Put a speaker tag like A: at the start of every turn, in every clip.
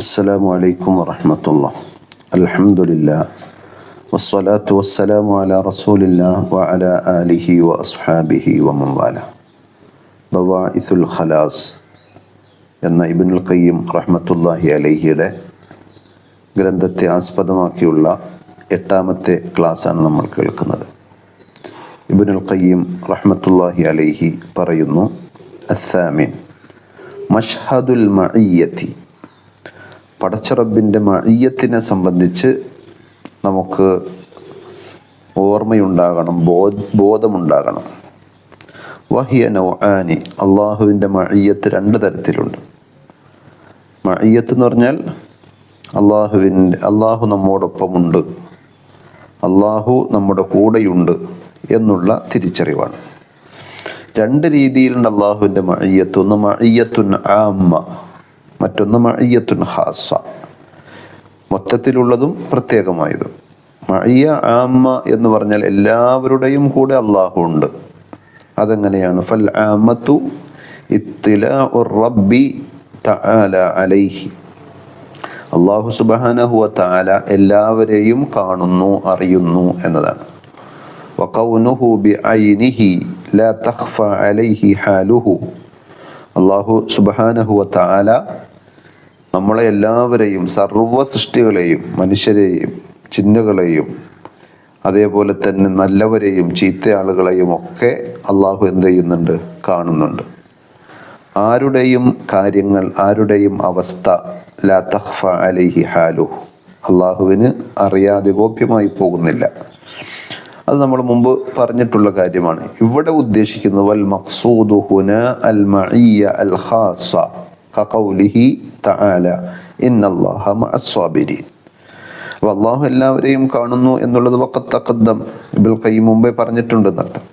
A: السلام عليكم ورحمة الله الحمد لله والصلاة والسلام على رسول الله وعلى آله وأصحابه ومن والاه بواعث الخلاص എന്ന ഇബിനുൽ ഖയ്യം റഹ്മത്തുല്ലാഹി അലഹിയുടെ ഗ്രന്ഥത്തെ ആസ്പദമാക്കിയുള്ള എട്ടാമത്തെ ക്ലാസ്സാണ് നമ്മൾ കേൾക്കുന്നത് ഇബിനുൽ ഖയ്യം റഹ്മത്തുല്ലാഹി അലൈഹി പറയുന്നു അസാമിൻ മഷ്ഹദുൽ മഇയ്യത്തി പടച്ചറബിന്റെ മയ്യത്തിനെ സംബന്ധിച്ച് നമുക്ക് ഓർമ്മയുണ്ടാകണം ബോ ബോധമുണ്ടാകണം. വഹിയ നൗആനി അള്ളാഹുവിന്റെ മയ്യത്ത് രണ്ട് തരത്തിലുണ്ട്. മയ്യത്ത് എന്ന് പറഞ്ഞാൽ അള്ളാഹുവിന്റെ അള്ളാഹു നമ്മോടൊപ്പമുണ്ട് അള്ളാഹു നമ്മുടെ കൂടെയുണ്ട് എന്നുള്ള തിരിച്ചറിവാണ്. രണ്ട് രീതിയിലുണ്ട് അള്ളാഹുവിന്റെ മഴയ്യത്ത് ഒന്ന് മഴയ്യത്തുൻ ആമ്മ മറ്റൊന്ന് മഴയത്തുൻ ഹാസ മൊത്തത്തിലുള്ളതും പ്രത്യേകമായതും. മഴിയ ആമ്മ എന്ന് പറഞ്ഞാൽ എല്ലാവരുടെയും കൂടെ അള്ളാഹു ഉണ്ട്. അതെങ്ങനെയാണ്? ഫൽ ആമത്തു റബ്ബി തആല അലൈഹി. അള്ളാഹു സുബാനഹുവ തആല എല്ലാവരെയും കാണുന്നു അറിയുന്നു എന്നതാണ്. വഖൗനുഹു ബിഐനിഹി ലാ തഖ്ഫ അലൈഹി ഹാലുഹു. അള്ളാഹു സുബാനഹുവ തആല നമ്മളെ എല്ലാവരെയും സർവ സൃഷ്ടികളെയും മനുഷ്യരെയും ചിന്നുകളെയും അതേപോലെ തന്നെ നല്ലവരെയും ചീത്ത ആളുകളെയും ഒക്കെ അള്ളാഹു എന്ത് ചെയ്യുന്നുണ്ട്? കാണുന്നുണ്ട്. ആരുടെയും കാര്യങ്ങൾ ആരുടെയും അവസ്ഥ ലാ അലൈഹി ഹാലു അള്ളാഹുവിന് അറിയാതെ ഗോപ്യമായി പോകുന്നില്ല. അത് നമ്മൾ മുമ്പ് പറഞ്ഞിട്ടുള്ള കാര്യമാണ്. ഇവിടെ ഉദ്ദേശിക്കുന്നത് വൽ മഖ്സൂദു ഹുന അൽ മഇയ അൽ ഖാസ കഖൗലിഹി തആല. ഇന്നല്ലാഹ മഅസ്സാബിരീൻ. അപ്പോൾ അള്ളാഹു എല്ലാവരെയും കാണുന്നു എന്നുള്ളത് വക്കത്തക്കദ്ദം ഇബിൾ കൈ മുമ്പേ പറഞ്ഞിട്ടുണ്ട് എന്നർത്ഥം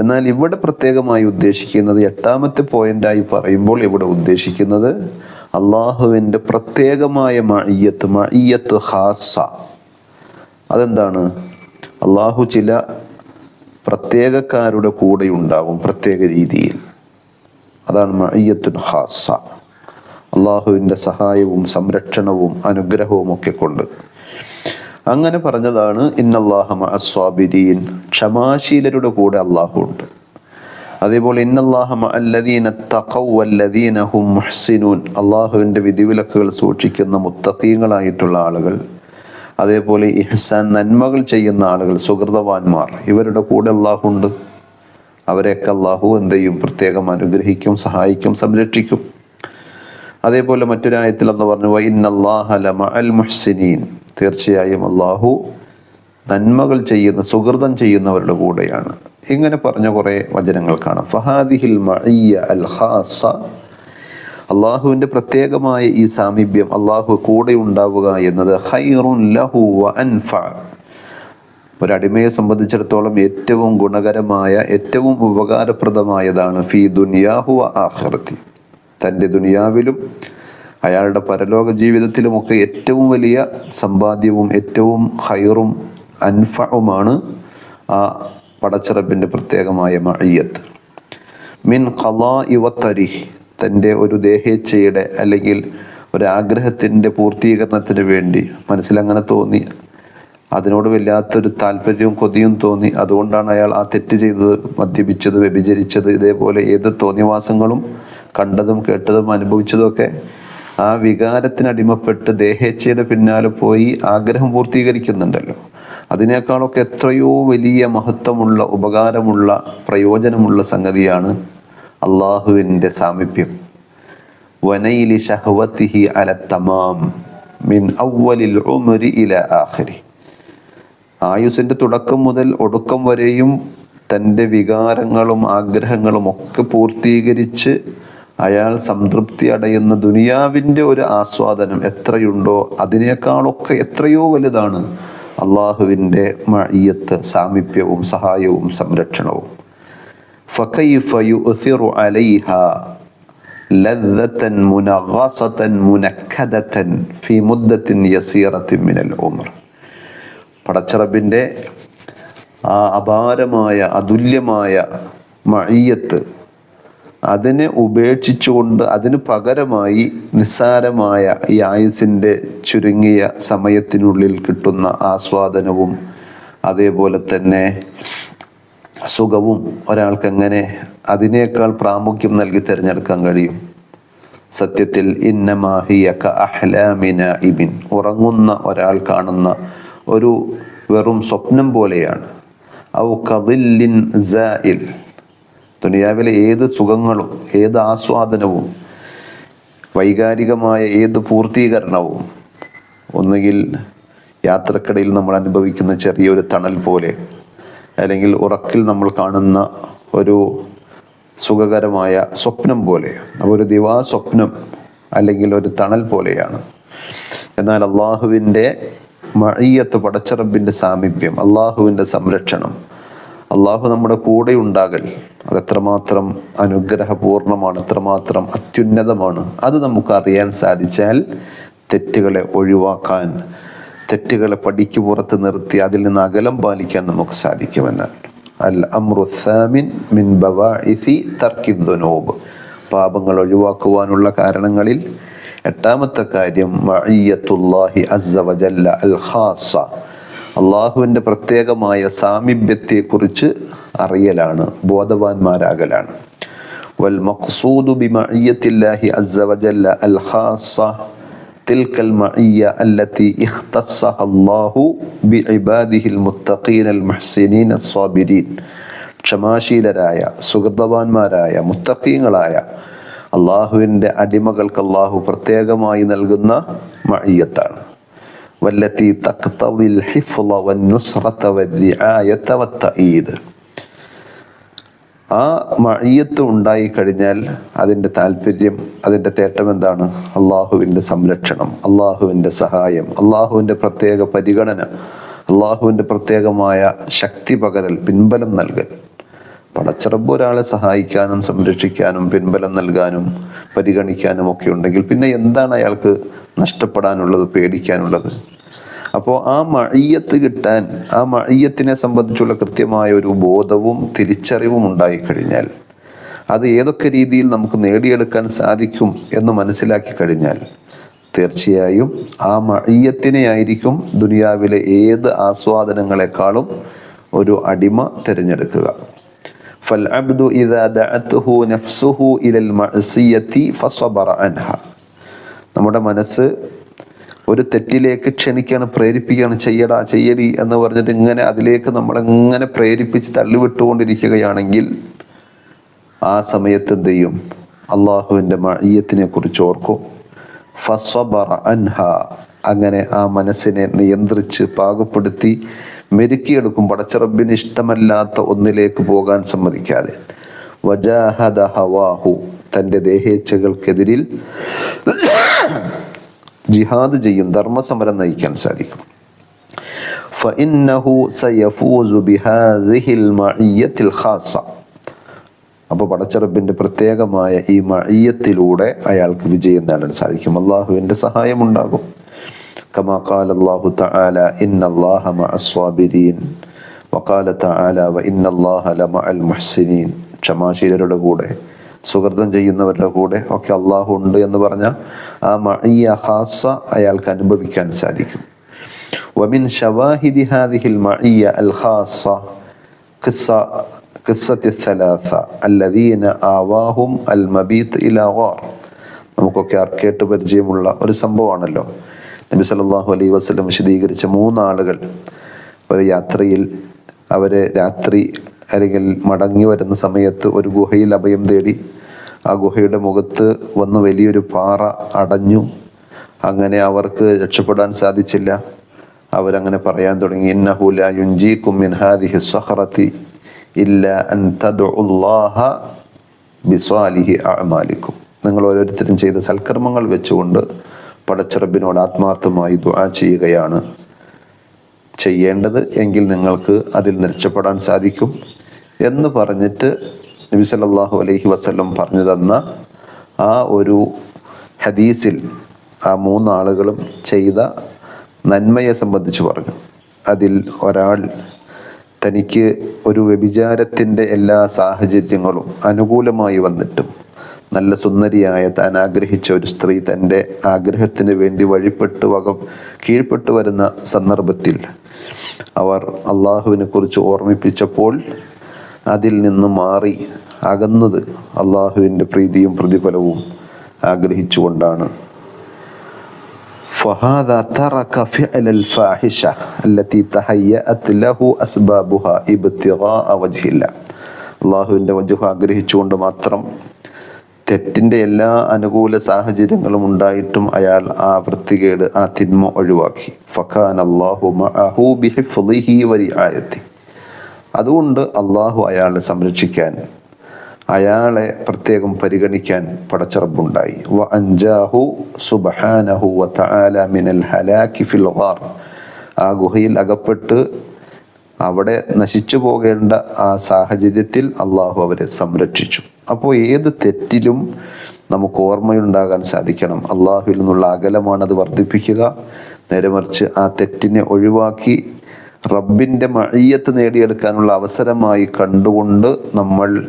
A: എന്നാൽ ഇവിടെ പ്രത്യേകമായി ഉദ്ദേശിക്കുന്നത് എട്ടാമത്തെ പോയിന്റായി പറയുമ്പോൾ ഇവിടെ ഉദ്ദേശിക്കുന്നത് അള്ളാഹുവിന്റെ പ്രത്യേകമായ മയ്യത്ത് മയ്യത്ത് ഹാസ അതെന്താണ്? അള്ളാഹു ചില പ്രത്യേകക്കാരുടെ കൂടെ ഉണ്ടാകും പ്രത്യേക രീതിയിൽ. അതാണ് മയ്യത്തുൻ ഹാസ അള്ളാഹുവിന്റെ സഹായവും സംരക്ഷണവും അനുഗ്രഹവും ഒക്കെ കൊണ്ട്. അങ്ങനെ പറഞ്ഞതാണ് ഇന്നല്ലാഹമ അസ്വാബിദീൻ ക്ഷമാശീലരുടെ കൂടെ അള്ളാഹു ഉണ്ട്. അതേപോലെ ഇന്നല്ലാഹമ അല്ലദീന തഖവല്ലദീന ഹും മുഹ്സിനൂൻ. അള്ളാഹുവിന്റെ വിധിവിലക്കുകൾ സൂക്ഷിക്കുന്ന മുത്തക്കീങ്ങളായിട്ടുള്ള ആളുകൾ അതേപോലെ ഇഹ്സാൻ നന്മകൾ ചെയ്യുന്ന ആളുകൾ സുഹൃതവാന്മാർ ഇവരുടെ കൂടെ അള്ളാഹു ഉണ്ട്. അവരെയൊക്കെ അള്ളാഹു എന്ത് ചെയ്യും? പ്രത്യേകം അനുഗ്രഹിക്കും സഹായിക്കും സംരക്ഷിക്കും. അതേപോലെ മറ്റൊരായത്തിൽ എന്ന് പറഞ്ഞു മുഹ്സിനീൻ. തീർച്ചയായും അള്ളാഹു നന്മകൾ ചെയ്യുന്ന സുഹൃതം ചെയ്യുന്നവരുടെ കൂടെയാണ്. ഇങ്ങനെ പറഞ്ഞ കുറേ വചനങ്ങൾ കാണാം. ഫഹാദിഹിൽ മഅയ്യ അള്ളാഹുവിന്റെ പ്രത്യേകമായ ഈ സാമീപ്യം അള്ളാഹു കൂടെ ഉണ്ടാവുക എന്നത് ഹൈറുൻ ലഹു വ അൻഫ. ഒരടിമയെ സംബന്ധിച്ചിടത്തോളം ഏറ്റവും ഗുണകരമായ ഏറ്റവും ഉപകാരപ്രദമായതാണ് ഫി ദുനിയാഹു വ തന്റെ ദുനിയാവിലും അയാളുടെ പരലോക ജീവിതത്തിലുമൊക്കെ ഏറ്റവും വലിയ സമ്പാദ്യവും ഏറ്റവും ഹൈറും അൻഫവുമാണ് ആ പടച്ചിറപ്പിന്റെ പ്രത്യേകമായ മഴിയത്ത് മിൻ കലാ യുവത്തരി തന്റെ ഒരു ദേഹേച്ഛയുടെ അല്ലെങ്കിൽ ഒരാഗ്രഹത്തിന്റെ പൂർത്തീകരണത്തിന് വേണ്ടി. മനസ്സിലങ്ങനെ തോന്നി. അതിനോട് വല്ലാത്തൊരു താല്പര്യവും കൊതിയും തോന്നി. അതുകൊണ്ടാണ് അയാൾ ആ തെറ്റ് ചെയ്തത് മദ്യപിച്ചത് വ്യഭിചരിച്ചത് ഇതേപോലെ ഏത് തോന്നിവാസങ്ങളും കണ്ടതും കേട്ടതും അനുഭവിച്ചതുമൊക്കെ ആ വികാരത്തിന് അടിമപ്പെട്ട് ദേഹേച്ഛയുടെ പിന്നാലെ പോയി ആഗ്രഹം പൂർത്തീകരിക്കുന്നുണ്ടല്ലോ. അതിനേക്കാളൊക്കെ എത്രയോ വലിയ മഹത്വമുള്ള ഉപകാരമുള്ള പ്രയോജനമുള്ള സംഗതിയാണ് അള്ളാഹുവിന്റെ സാമീപ്യം. വനയിലി ഷഹവത്തിഹി അല തമാം മിൻ അവലിൽ ഉമരി ഇല ആഹരി ആയുസിന്റെ തുടക്കം മുതൽ ഒടുക്കം വരെയും തന്റെ വികാരങ്ങളും ആഗ്രഹങ്ങളും ഒക്കെ പൂർത്തീകരിച്ച് അയാൾ സംതൃപ്തി അടയുന്ന ദുനിയാവിന്റെ ഒരു ആസ്വാദനം എത്രയുണ്ടോ അതിനേക്കാളൊക്കെ എത്രയോ വലുതാണ് അള്ളാഹുവിന്റെ മയ്യത്ത് സാമീപ്യവും സഹായവും സംരക്ഷണവും. പടച്ചറബിന്റെ ആ അപാരമായ അതുല്യമായ മയ്യത്ത് അതിനെ ഉപേക്ഷിച്ചുകൊണ്ട് അതിന് പകരമായി നിസ്സാരമായ ഈ ആയുസിന്റെ ചുരുങ്ങിയ സമയത്തിനുള്ളിൽ കിട്ടുന്ന ആസ്വാദനവും അതേപോലെ തന്നെ സുഖവും ഒരാൾക്ക് എങ്ങനെ അതിനേക്കാൾ പ്രാമുഖ്യം നൽകി തിരഞ്ഞെടുക്കാൻ കഴിയും? സത്യത്തിൽ ഇന്നമാഹിയക്ക അഹ്ലാമിന ഇബിൻ. ഉറങ്ങുന്ന ഒരാൾ കാണുന്ന ഒരു വെറും സ്വപ്നം പോലെയാണ്. ഔ കദില്ലിൻ സായിൽ ദുനിയാവിലെ ഏത് സുഖങ്ങളും ഏത് ആസ്വാദനവും വൈകാരികമായ ഏത് പൂർത്തീകരണവും ഒന്നുകിൽ യാത്രക്കിടയിൽ നമ്മൾ അനുഭവിക്കുന്ന ചെറിയൊരു തണൽ പോലെ അല്ലെങ്കിൽ ഉറക്കിൽ നമ്മൾ കാണുന്ന ഒരു സുഖകരമായ സ്വപ്നം പോലെ ഒരു ദിവാ സ്വപ്നം അല്ലെങ്കിൽ ഒരു തണൽ പോലെയാണ്. എന്നാൽ അള്ളാഹുവിന്റെ മഴയത്ത് പടച്ചറബിന്റെ സാമീപ്യം അള്ളാഹുവിന്റെ സംരക്ഷണം അള്ളാഹു നമ്മുടെ കൂടെ ഉണ്ടാകൽ. അത് എത്രമാത്രം അനുഗ്രഹപൂർണമാണ് എത്രമാത്രം അത്യുന്നതമാണ്. അത് നമുക്ക് അറിയാൻ സാധിച്ചാൽ തെറ്റുകളെ ഒഴിവാക്കാൻ തെറ്റുകളെ പടിക്ക് പുറത്ത് നിർത്തി അതിൽ നിന്ന് അകലം പാലിക്കാൻ നമുക്ക് സാധിക്കുമെന്നാണ് അൽ അമ്രുസാമിൻ മിൻ ബവാഇസി തർക്കിദ്ദുനൂബ് പാപങ്ങൾ ഒഴിവാക്കുവാനുള്ള കാരണങ്ങളിൽ എട്ടാമത്തെ കാര്യം മഅയ്യത്തുല്ലാഹി അസ്സ വജല്ല അൽ ഖാസ അള്ളാഹുവിന്റെ പ്രത്യേകമായ സാമീപ്യത്തെക്കുറിച്ച് അറിയലാണ് ബോധവാന്മാരാകലാണ്. വൽ മഖ്സൂദു ബിമഇയത്തില്ലാഹി അസ്സ വജല്ല അൽ ഖാസ്സ തിൽക്കൽ മഇയ അല്ലത്തി ഇഖ്തസ്സഹ അല്ലാഹു ബിഇബാദിഹിൽ മുത്തഖീനൽ മുഹ്സിനീൻ അസ്സാബിരീൻ ക്ഷമാശീലരായ സുഹൃതവാന്മാരായ മുത്തഖീങ്ങളായ അള്ളാഹുവിന്റെ അടിമകൾക്ക് അള്ളാഹു പ്രത്യേകമായി നൽകുന്ന മഴിയത്താണ് വല്ലത്തി تقتضي ഹിഫ്ള والنصرة والرعاية والتأييد. ആ മഴയത്ത് ഉണ്ടായി കഴിഞ്ഞാൽ അതിന്റെ താല്പര്യം അതിന്റെ തേട്ടം എന്താണ്? അള്ളാഹുവിന്റെ സംരക്ഷണം അള്ളാഹുവിന്റെ സഹായം അള്ളാഹുവിന്റെ പ്രത്യേക പരിഗണന അള്ളാഹുവിന്റെ പ്രത്യേകമായ ശക്തി പകരൽ പിൻബലം നൽകൽ. പടച്ചിറപ്പ് ഒരാളെ സഹായിക്കാനും സംരക്ഷിക്കാനും പിൻബലം നൽകാനും പരിഗണിക്കാനും ഒക്കെ ഉണ്ടെങ്കിൽ പിന്നെ എന്താണ് അയാൾക്ക് നഷ്ടപ്പെടാനുള്ളത് പേടിക്കാനുള്ളത്? അപ്പോൾ ആ മഴയത്ത് കിട്ടാൻ ആ മഴയത്തിനെ സംബന്ധിച്ചുള്ള കൃത്യമായ ഒരു ബോധവും തിരിച്ചറിവും ഉണ്ടായിക്കഴിഞ്ഞാൽ അത് ഏതൊക്കെ രീതിയിൽ നമുക്ക് നേടിയെടുക്കാൻ സാധിക്കും എന്ന് മനസ്സിലാക്കി കഴിഞ്ഞാൽ തീർച്ചയായും ആ മഴയത്തിനെ ആയിരിക്കും ദുനിയാവിലെ ഏത് ആസ്വാദനങ്ങളെക്കാളും ഒരു അടിമ തിരഞ്ഞെടുക്കുക فالعبد إذا دعته نفسه إلى المعصية فصبر عنها നമ്മുടെ മനസ്സ് ഒരു തെറ്റിലേക്ക് ക്ഷണിക്കുകയാണ് പ്രേരിപ്പിക്കുകയാണ് ചെയ്യടാ ചെയ്യടി എന്ന് പറഞ്ഞിട്ട് ഇങ്ങനെ അതിലേക്ക് നമ്മൾ എങ്ങനെ പ്രേരിപ്പിച്ച് തള്ളിവിട്ടുകൊണ്ടിരിക്കുകയാണെങ്കിൽ ആ സമയത്ത് എന്ത് ചെയ്യും? അള്ളാഹുവിന്റെ മയ്യത്തിനെ കുറിച്ച് ഓർക്കും. ഫസ്വബറ അൻഹ. അങ്ങനെ ആ മനസ്സിനെ നിയന്ത്രിച്ച് പാകപ്പെടുത്തി മെരുക്കിയെടുക്കും. പടച്ചറബിന് ഇഷ്ടമല്ലാത്ത ഒന്നിലേക്ക് പോകാൻ സമ്മതിക്കാതെ. വജാഹദ ഹവാഹു. തന്റെ ദേഹേച്ഛകൾക്കെതിരിൽ ജിഹാദ് ചെയ്യും ധർമ്മസമരം നയിക്കാൻ സാധിക്കും فإنه سيفوز بهذه المعية الخاصة അപ്പോൾ പടച്ചറബിൻ്റെ പ്രത്യേകമായ ഈ മഴയത്തിലൂടെ അയാൾക്ക് വിജയം നേടാൻ സാധിക്കും അള്ളാഹുവിൻ്റെ സഹായം ഉണ്ടാകും كما قال الله تعالى إن الله مع الصابرين وقال تعالى وإن الله لمع المحسنين ക്ഷമാശീലരുടെ കൂടെ സുഹൃതം ചെയ്യുന്നവരുടെ കൂടെ ഒക്കെ അള്ളാഹു ഉണ്ട് എന്ന് പറഞ്ഞ ആ മഴിയ ഹാസ അയാൾക്ക് അനുഭവിക്കാൻ സാധിക്കും ومن شواهد هذه المعية الخاصة قصة قصة الثلاثة الذين آواهم المبيت إلى غار നമുക്കൊക്കെ കേട്ട് പരിചയമുള്ള ഒരു സംഭവമാണല്ലോ നബി സല്ലല്ലാഹു അലൈഹി വസല്ലം വിശദീകരിച്ച മൂന്നാളുകൾ ഒരു യാത്രയിൽ അവര് രാത്രി അല്ലെങ്കിൽ മടങ്ങി വരുന്ന സമയത്ത് ഒരു ഗുഹയിൽ അഭയം തേടി ആ ഗുഹയുടെ മുഖത്ത് വന്ന് വലിയൊരു പാറ അടഞ്ഞു. അങ്ങനെ അവർക്ക് രക്ഷപ്പെടാൻ സാധിച്ചില്ല. അവരങ്ങനെ പറയാൻ തുടങ്ങി ഇന്നഹു ലാ യുൻജീകും മിൻ ഹാദിഹി സഖറതി ഇല്ല അൻ ബിസ്വാലിഹി അഅമാലിക്കും. നിങ്ങൾ ഓരോരുത്തരും ചെയ്ത സൽക്കർമ്മങ്ങൾ വെച്ചുകൊണ്ട് പടച്ചിറബിനോട് ആത്മാർത്ഥമായി ദുആ ചെയ്യുകയാണ് ചെയ്യേണ്ടത്. എങ്കിൽ നിങ്ങൾക്ക് അതിൽ രക്ഷപ്പെടാൻ സാധിക്കും. എന്ന് പറഞ്ഞിട്ട് നബി സല്ലല്ലാഹു അലൈഹി വസ്ല്ലം പറഞ്ഞു തന്ന ആ ഒരു ഹദീസിൽ ആ മൂന്നാളുകളും ചെയ്ത നന്മയെ സംബന്ധിച്ച് പറഞ്ഞു. അതിൽ ഒരാൾ തനിക്ക് ഒരു വ്യഭിചാരത്തിന്റെ എല്ലാ സാഹചര്യങ്ങളും അനുകൂലമായി വന്നിട്ടും നല്ല സുന്ദരിയായ താൻ ആഗ്രഹിച്ച ഒരു സ്ത്രീ തന്റെ ആഗ്രഹത്തിന് വേണ്ടി വഴിപ്പെട്ട് വക കീഴ്പ്പെട്ടു വരുന്ന സന്ദർഭത്തിൽ അവർ അള്ളാഹുവിനെ കുറിച്ച് ഓർമ്മിപ്പിച്ചപ്പോൾ അതിൽ നിന്ന് മാറി അകന്നത് അള്ളാഹുവിൻ്റെ പ്രീതിയും പ്രതിഫലവും ആഗ്രഹിച്ചുകൊണ്ടാണ് فهذا ترك فعل الفاحشة التي تهيأت له أسبابها ابتغاء وجه الله അള്ളാഹുവിൻ്റെ വജുഹ ആഗ്രഹിച്ചുകൊണ്ട് മാത്രം തെറ്റിൻ്റെ എല്ലാ അനുകൂല സാഹചര്യങ്ങളും ഉണ്ടായിട്ടും അയാൾ ആ വൃത്തികേട് ആ തിന്മ ഒഴിവാക്കി ഫഖാൻ അള്ളാഹു മഅഹു ബിഹിഫ്ളിഹി വരിആയത്തി അതുകൊണ്ട് അള്ളാഹു അയാളെ സംരക്ഷിക്കാൻ അയാളെ പ്രത്യേകം പരിഗണിക്കാൻ പടച്ചറബുണ്ടായി. വ വ തആല മിനൽ ഫിൽ ഗാർ ആ ഗുഹയിൽ അകപ്പെട്ട് അവിടെ നശിച്ചു പോകേണ്ട ആ സാഹചര്യത്തിൽ അള്ളാഹു അവരെ സംരക്ഷിച്ചു. അപ്പോൾ ഏത് തെറ്റിലും നമുക്ക് ഓർമ്മയുണ്ടാകാൻ സാധിക്കണം. അള്ളാഹുവിൽ നിന്നുള്ള അകലമാണ് അത് വർദ്ധിപ്പിക്കുക. നേരെ മറിച്ച് ആ തെറ്റിനെ ഒഴിവാക്കി റബ്ബിന്റെ മഴയത്ത് നേടിയെടുക്കാനുള്ള അവസരമായി കണ്ടുകൊണ്ട് നമ്മൾ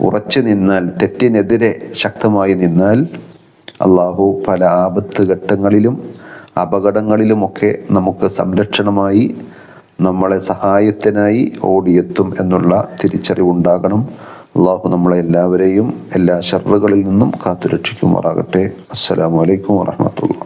A: ഉറച്ചു നിന്നാൽ തെറ്റിനെതിരെ ശക്തമായി നിന്നാൽ അള്ളാഹു പല ആപത്ത് ഘട്ടങ്ങളിലും അപകടങ്ങളിലുമൊക്കെ നമുക്ക് സംരക്ഷണമായി നമ്മളെ സഹായത്തിനായി ഓടിയെത്തും എന്നുള്ള തിരിച്ചറിവുണ്ടാകണം. അള്ളാഹു നമ്മളെ എല്ലാവരെയും എല്ലാ ഷർറുകളിൽ നിന്നും കാത്തുരക്ഷിക്കുമാറാകട്ടെ. അസ്സലാമു അലൈക്കും വറഹമത്തുള്ള